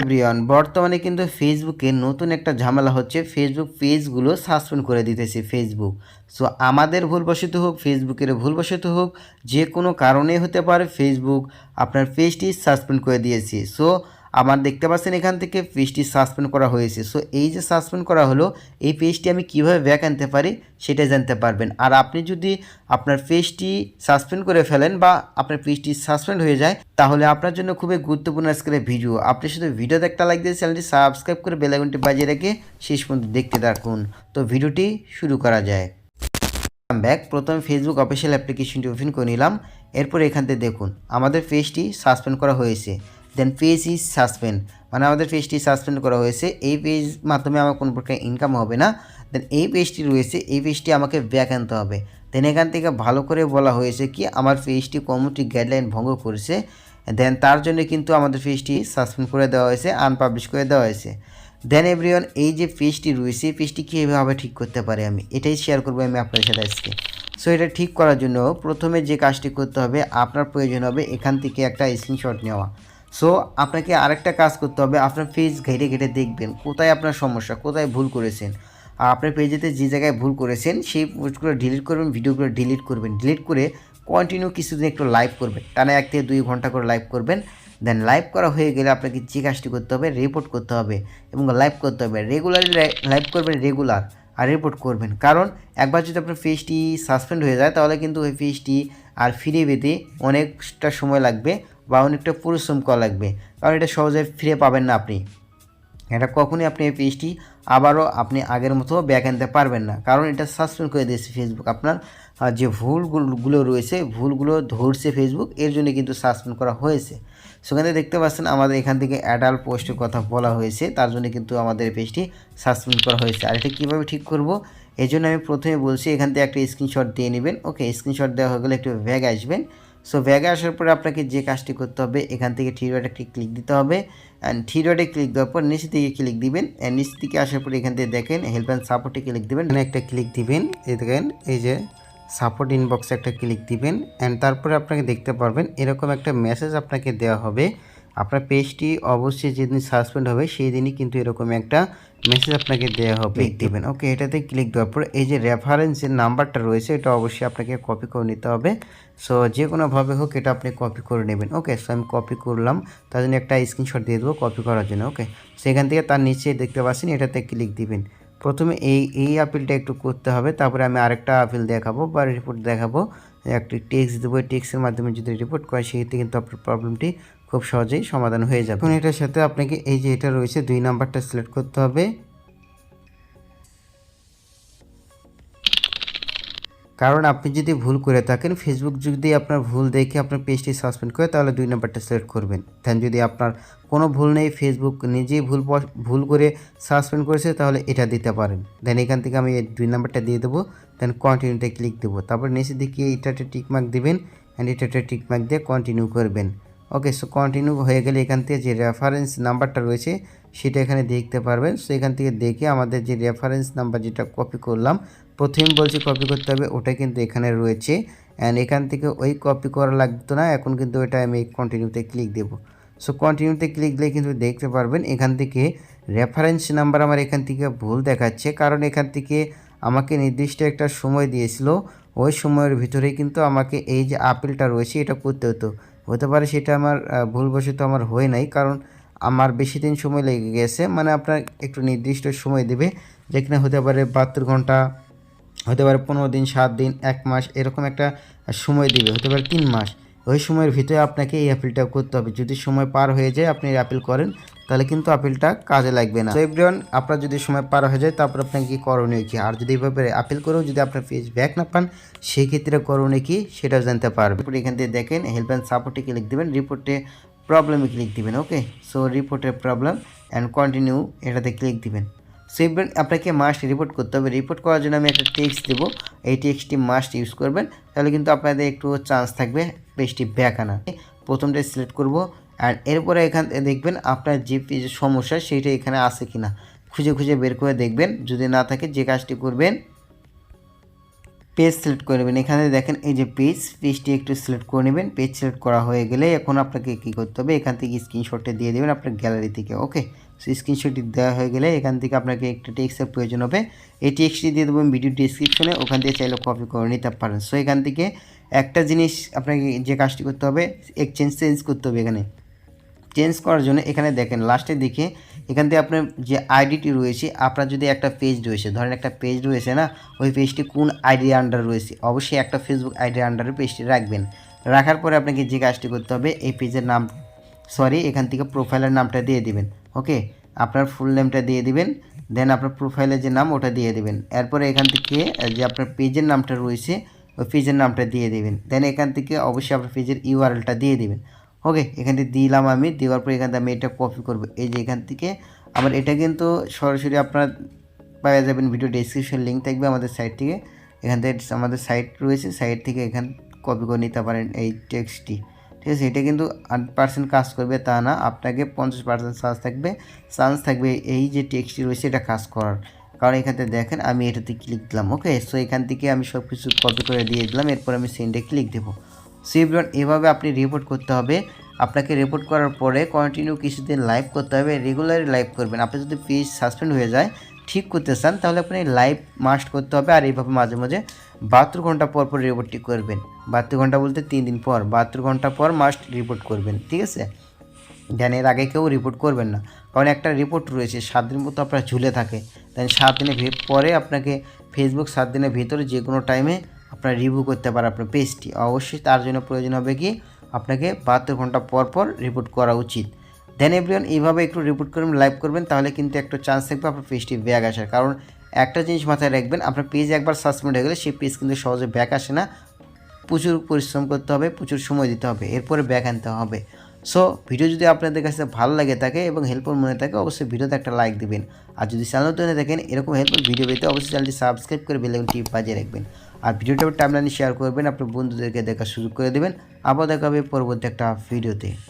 Everyone, বর্তমানে কিন্তু ফেসবুকে নতুন একটা ঝামেলা হচ্ছে। ফেসবুক পেজগুলো সাসপেন্ড করে দিতেছে ফেসবুক সো আমাদের ভুলবশত হোক ফেসবুকের ভুলবশত হোক, যে কোনো কারণে হতে পারে ফেসবুক আপনার পেজটি সাসপেন্ড করে দিয়েছে। সো আমার দেখতে পাচ্ছেন এখান থেকে পেজটি সাসপেন্ড করা হয়েছে। সো এই যে সাসপেন্ড করা হলো, এই পেজটি আমি কীভাবে ব্যাক আনতে পারি সেটা জানতে পারবেন। আর আপনি যদি আপনার পেজটি সাসপেন্ড করে ফেলেন বা আপনার পেজটি সাসপেন্ড হয়ে যায়, তাহলে আপনার জন্য খুবই গুরুত্বপূর্ণ আজকের ভিডিও আপনি শুধু ভিডিওতে একটা লাইক দিয়ে চ্যানেলটি সাবস্ক্রাইব করে বেলাগুনটি বাজিয়ে রেখে শেষ পর্যন্ত দেখতে থাকুন। তো ভিডিওটি শুরু করা যায়। ব্যাক প্রথমে ফেসবুক অফিসিয়াল অ্যাপ্লিকেশনটি ওপেন করে নিলাম। এরপর এখান থেকে দেখুন, আমাদের পেজটি সাসপেন্ড করা হয়েছে। দেন পেজ ইজ সাসপেন্ড মানে আমাদের পেজটি সাসপেন্ড করা হয়েছে। এই পেজ মাধ্যমে আমার কোনো প্রকার ইনকাম হবে না। দেন এই পেজটি রয়েছে। এই পেজটি আমাকে ব্যাক আনতে হবে। দেন এখান থেকে ভালো করে বলা হয়েছে কি, আমার পেজটি কমিউনিটি গাইডলাইন ভঙ্গ করেছে। দেন তার জন্য কিন্তু আমাদের পেজটি সাসপেন্ড করে দেওয়া হয়েছে আনপাবলিশ করে দেওয়া হয়েছে। দেন এভরিওয়ান এই যে পেজটি রয়েছে, এই পেজটি কীভাবে ঠিক করতে পারি আমি? এটাই শেয়ার করব আমি আপনার সাথে আজকে। সো এটা ঠিক করার জন্য প্রথমে যে কাজটি করতে হবে, আপনার প্রয়োজন হবে এখান থেকে একটা স্ক্রিনশট নেওয়া। সো আপনাকে আরেকটা কাজ করতে হবে। আপনার পেজ ঘেটে ঘেটে দেখবেন কোথায় আপনার সমস্যা, কোথায় ভুল করেছেন। আর আপনার পেজেতে যে জায়গায় ভুল করেছেন, সেই পোস্টগুলো ডিলিট করবেন ভিডিওগুলো ডিলিট করবেন। ডিলিট করে কন্টিনিউ কিছুদিন একটু লাইভ করবেন। টানা এক থেকে দুই ঘণ্টা করে লাইভ করবেন। দেন লাইভ করা হয়ে গেলে আপনাকে যে কাজটি করতে হবে রিপোর্ট করতে হবে এবং লাইভ করতে হবে। রেগুলারলি লাইভ করবেন রেগুলার আর রিপোর্ট করবেন। কারণ একবার যদি আপনার পেজটি সাসপেন্ড হয়ে যায়, তাহলে কিন্তু ওই পেজটি আর ফিরে পেতে অনেকটা সময় লাগবে। বা অনেকটা পরিশ্রম করা লাগবে। কারণ এটা সহজে ফিরে পাবেন না আপনি। এটা কখনই আপনি এই পেজটি আবারও আপনি আগের মতো ব্যাক আনতে পারবেন না। কারণ এটা সাসপেন্ড করে দিয়েছে ফেসবুক আপনার যে ভুলগুলো রয়েছে, ভুলগুলো ধরছে ফেসবুক এর জন্য কিন্তু সাসপেন্ড করা হয়েছে। সেখানে দেখতে পাচ্ছেন আমাদের এখান থেকে অ্যাডাল পোস্টের কথা বলা হয়েছে। তার জন্য কিন্তু আমাদের পেজটি সাসপেন্ড করা হয়েছে। আর এটা কীভাবে ঠিক করব? এই জন্য আমি প্রথমে বলছি, এখান থেকে একটা স্ক্রিনশট দিয়ে নেবেন। ওকে স্ক্রিনশট দেওয়া হয়ে গেলে একটু ব্যাগ আসবেন। সো ব্যাগে আসার পরে আপনাকে যে কাজটি করতে হবে, এখান থেকে থ্রি ডটে একটি ক্লিক দিতে হবে। অ্যান্ড থ্রি ডটে ক্লিক দেওয়ার পর নিচে দিকে ক্লিক দিবেন। অ্যান্ড নিচে দিকে আসার পরে এখান থেকে দেখেন হেল্প অ্যান্ড সাপোর্টে ক্লিক দিবেন। এখানে একটা ক্লিক দিবেন। এই দেখেন, এই যে সাপোর্ট ইনবক্সে একটা ক্লিক দিবেন। অ্যান্ড তারপরে আপনাকে দেখতে পারবেন, এরকম একটা মেসেজ আপনাকে দেওয়া হবে। আপনার পেজটি অবশ্যই যেদিন সাসপেন্ড হবে সেই দিনই কিন্তু এরকম একটা মেসেজ আপনাকে দেওয়া হবে। ক্লিক দিবেন। ওকে এটাতে ক্লিক দেওয়ার পর এই যে রেফারেন্সের নাম্বারটা রয়েছে এটা অবশ্যই আপনাকে কপি করে নিতে হবে। সো যে কোনোভাবে হোক এটা আপনি কপি করে নেবেন ওকে সো আমি কপি করলাম তার জন্য একটা স্ক্রিনশট দিয়ে দেবো কপি করার জন্য ওকে সেখান থেকে তার নিচে দেখতে পাচ্ছেন এটাতে ক্লিক দিবেন। প্রথমে এই এই আপিলটা একটু করতে হবে তারপরে আমি আরেকটা আপিল দেখাবো বা রিপোর্ট দেখাবো। একটি টেক্সট দেবো টেক্সের মাধ্যমে যদি রিপোর্ট করে সেক্ষেত্রে কিন্তু আপনার প্রবলেমটি খুব সহজেই সমাধান হয়ে যাবে। এখন এটার সাথে আপনাকে এই যে এটা রয়েছে, দুই নাম্বারটা সিলেক্ট করতে হবে। কারণ আপনি যদি ভুল করে থাকেন ফেসবুক যদি আপনার ভুল দেখে আপনার পেজটি সাসপেন্ড করে, তাহলে দুই নাম্বারটা সিলেক্ট করবেন। দেন যদি আপনার কোনো ভুল নেই ফেসবুক নিজেই ভুল ভুল করে সাসপেন্ড করেছে, তাহলে এটা দিতে পারেন। দেন এখান থেকে আমি দুই নাম্বারটা দিয়ে দেবো। দেন কন্টিনিউতে ক্লিক দেবো। তারপর নিচের দিকে এটাতে টিকমার্ক দিবেন অ্যান্ড এটাতে টিকমার্ক দিয়ে কন্টিনিউ করবেন। ওকে সো কন্টিনিউ হয়ে গেলে এখান থেকে যে রেফারেন্স নাম্বারটা রয়েছে, সেটা এখানে দেখতে পারবেন। সো এখান থেকে দেখে আমাদের যে রেফারেন্স নাম্বার যেটা কপি করলাম প্রথমে বলছি কপি করতে হবে, ওটা কিন্তু এখানে রয়েছে। অ্যান্ড এখান থেকে ওই কপি করা লাগতো না, এখন কিন্তু ওটা আমি কন্টিনিউতে ক্লিক দেবো। সো কন্টিনিউতে ক্লিক দিলে কিন্তু দেখতে পারবেন, এখান থেকে রেফারেন্স নাম্বার আমার এখান থেকে ভুল দেখাচ্ছে। কারণ এখান থেকে আমাকে নির্দিষ্ট একটা সময় দিয়েছিল, ওই সময়ের ভিতরেই কিন্তু আমাকে এই যে আপিলটা রয়েছে, এটা করতে হতো। হতে পারে সেটা আমার ভুলবশত আমার হয়ে নাই, কারণ আমার বেশি দিন সময় লেগে গেছে। মানে আপনার একটু নির্দিষ্ট সময় দেবে, যেখানে হতে পারে বাহাত্তর ঘণ্টা, হতে পারে পনেরো দিন, সাত দিন, এক মাস, এরকম একটা সময় দিবে, হতে পারে তিন মাস। ওই সময়ের ভিতরে আপনাকে এই আপিলটা করতে হবে। যদি সময় পার হয়ে যায়, আপনি আপিল করেন, তাহলে কিন্তু আপিলটা কাজে লাগবে না। এভরিওয়ান আপনার যদি সময় পার হয়ে যায়, তারপর আপনাকে কি করণীয় কি? আর যদি এইভাবে আপিল করেও যদি আপনার পেজ ব্যাক না পান সেই ক্ষেত্রে করণীয় কি? সেটা জানতে পারবেন এখান থেকে দেখেন হেল্প অ্যান্ড সাপোর্টে ক্লিক দেবেন রিপোর্টে প্রবলেমে ক্লিক দিবেন ওকে সো রিপোর্টের প্রবলেম অ্যান্ড কন্টিনিউ এটাতে ক্লিক দিবেন। সো এবার আপনাকে মাস্ট রিপোর্ট করতে হবে। রিপোর্ট করার জন্য আমি একটা টেক্সট দেবো। এই টেক্সটটি মাস্ট ইউজ করবেন, তাহলে কিন্তু আপনাদের একটু চান্স থাকবে পেজটি ব্যাক আনা। প্রথমটাই সিলেক্ট করব, আর এরপরে এখান দেখবেন আপনার যে সমস্যা সেইটা এখানে আছে কিনা। খুঁজে খুঁজে বের করে দেখবেন। যদি না থাকে যে কাজটি করবেন পেজ সিলেক্ট করে নেবেন। এখানে দেখেন এই যে পেজ পেজটি একটু সিলেক্ট করে নেবেন। পেজ সিলেক্ট করা হয়ে গেলে এখন আপনাকে কী করতে হবে? এখান থেকে স্ক্রিনশটটা দিয়ে দেবেন আপনার গ্যালারি থেকে ওকে সো স্ক্রিনশটটি দেওয়া হয়ে গেলে এখান থেকে আপনাকে একটা টেক্সটের প্রয়োজন হবে। এই টেক্সটটি দিয়ে দেবেন ভিডিও ডিসক্রিপশনে ওখান থেকে চাইলে কপি করে নিতে পারেন। সো এখান থেকে একটা জিনিস আপনাকে যে কাজটি করতে হবে এক্সচেঞ্জ চেঞ্জ করতে হবে এখানে। চেঞ্জ করার জন্য এখানে দেখেন লাস্টের দিকে এখান থেকে আপনার যে আইডিটি রয়েছে, আপনার যদি একটা পেজ রয়েছে, ধরেন একটা পেজ রয়েছে না, ওই পেজটি কোন আইডি আন্ডার রয়েছে, অবশ্যই একটা ফেসবুক আইডি আন্ডারে পেজটি রাখবেন। রাখার পরে আপনাকে যে কাজটি করতে হবে, এই পেজের নাম সরি এখান থেকে প্রোফাইলের নামটা দিয়ে দিবেন ওকে আপনার ফুল নেমটা দিয়ে দিবেন দেন আপনার প্রোফাইলের যে নাম, ওটা দিয়ে দিবেন। এরপরে এখান থেকে যে আপনার পেজের নামটা রয়েছে, ওই পেজের নামটা দিয়ে দিবেন। দেন এখান থেকে অবশ্যই আপনার পেজের ইউআরএলটা দিয়ে দিবেন। ওকে এখান থেকে দিলাম আমি, দেওয়ার পর এখান থেকে আমি এটা কপি করব। এই যে এখান থেকে, আমার এটা কিন্তু সরাসরি আপনার পাওয়া যাবেন ভিডিও ডেসক্রিপশন লিঙ্ক থাকবে আমাদের সাইট থেকে। এখান থেকে আমাদের সাইট রয়েছে সাইট থেকে এখান কপি করে নিতে পারেন এই টেক্সটটি ঠিক আছে, এটা কিন্তু হান্ড্রেড পার্সেন্ট কাজ করবে, তা না। আপনাকে পঞ্চাশ পার্সেন্ট চান্স থাকবে। চান্স থাকবে এই যে টেক্সটটি রয়েছে, এটা কাজ করার। কারণ এখান থেকে দেখেন, আমি এটাতে ক্লিক দিলাম ওকে সো এখান থেকে আমি সব কিছু কপি করে দিয়ে দিলাম, এরপর আমি সেন্ডে ক্লিক দেবো। সো এবার এভাবে আপনি রিপোর্ট করতে হবে। আপনাকে রিপোর্ট করার পরে কন্টিনিউ কিছুদিন লাইভ করতে হবে রেগুলারই লাইভ করবেন। আপনি যদি পেজ সাসপেন্ড হয়ে যায়, ঠিক করতে চান, তাহলে আপনি লাইভ মাস্ট করতে হবে আর এইভাবে মাঝে মাঝে বাহাত্তর ঘণ্টা পর পর রিপোর্টটি করবেন। বাহাত্তর ঘণ্টা বলতে তিন দিন পর, বাহাত্তর ঘণ্টা পর মাস্ট রিপোর্ট করবেন, ঠিক আছে? দেন এর আগে কেউ রিপোর্ট করবেন না। কারণ একটা রিপোর্ট রয়েছে, সাত দিন মতো আপনার ঝুলে থাকে। দেন সাত দিনের পরে আপনাকে ফেসবুক সাত দিনের ভিতরে যে কোনো টাইমে আপনার রিভিউ করতে পারে আপনার পেজটি অবশ্যই তার জন্য প্রয়োজন হবে কি? আপনাকে বাহাত্তর ঘণ্টা পর পর রিপোর্ট করা উচিত। দেন এভরিওয়ান এইভাবে একটু রিপোর্ট করবেন লাইভ করবেন, তাহলে কিন্তু একটা চান্স থাকবে আপনার পেজটি ব্যাগ আসার। কারণ একটা জিনিস মাথায় রাখবেন, আপনার পেজ একবার সাসপেন্ড হয়ে গেলে সেই পেজ কিন্তু সহজে ব্যাক আসে না। প্রচুর পরিশ্রম করতে হবে, প্রচুর সময় দিতে হবে, এরপরে ব্যাক আনতে হবে। সো ভিডিও যদি আপনাদের কাছে ভালো লাগে থাকে এবং হেল্পফুল মনে থাকে, অবশ্যই ভিডিওতে একটা লাইক দিবেন। আর যদি চ্যানেল তৈরি দেখেন এরকম হেল্পফুল ভিডিও পেতে অবশ্যই চ্যানেলটি সাবস্ক্রাইব করে বেলেগুন টিপ বাজিয়ে রাখবেন। আর ভিডিওটা টাইমলাইনে শেয়ার করবেন, আপনার বন্ধুদেরকে দেখার সুযোগ করে দেবেন। আবার দেখা হবে পরবর্তী একটা ভিডিওতে